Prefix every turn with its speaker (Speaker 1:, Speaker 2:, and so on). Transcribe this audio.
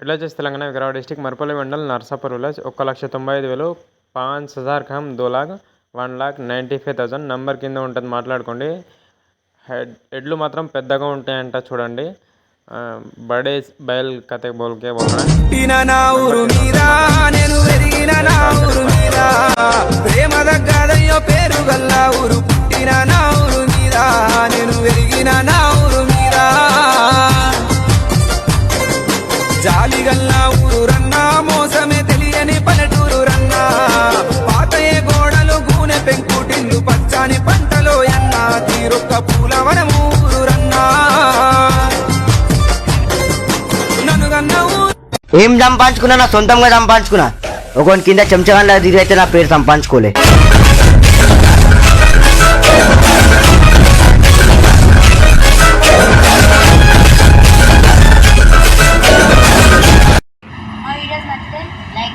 Speaker 1: ఇట్లా వచ్చేసి Telangana Vikarabad district Marpalli mandal Narsapur village ఒక్క లక్ష తొంభై ఐదు వేలు పాంచ్ హజార్ ఖమ్ దో lakh one lakh ninety five thousand number కింద ఉంటుంది మాట్లాడుకోండి. హెడ్ హెడ్లు మాత్రం పెద్దగా ఉంటాయంట చూడండి. బడే బయల్ కథ బోల్కే బోల్రా
Speaker 2: ప్రేమ దగ్గరయ్యో పేరు ఊరు. పుట్టిన నా ఊరు మీద నేను పెరిగిన నా జాలిగల్లా ఊరురన్నా మోసమే తెలియని పల్లెటూరు రన్నా. పాతయే గోడలు గూనె పెంకుటిల్లు పచ్చని పంటలో ఎన్నా. తీరొక్క పూలవనం ఊరు ఊరు
Speaker 3: ఏం సంపాదించుకున్నా? నా సొంతంగా సంపాదించుకున్నా. ఒకటి కింద చెంచగాన్లా దిగి అయితే నా పేరు సంపాదించుకోలే.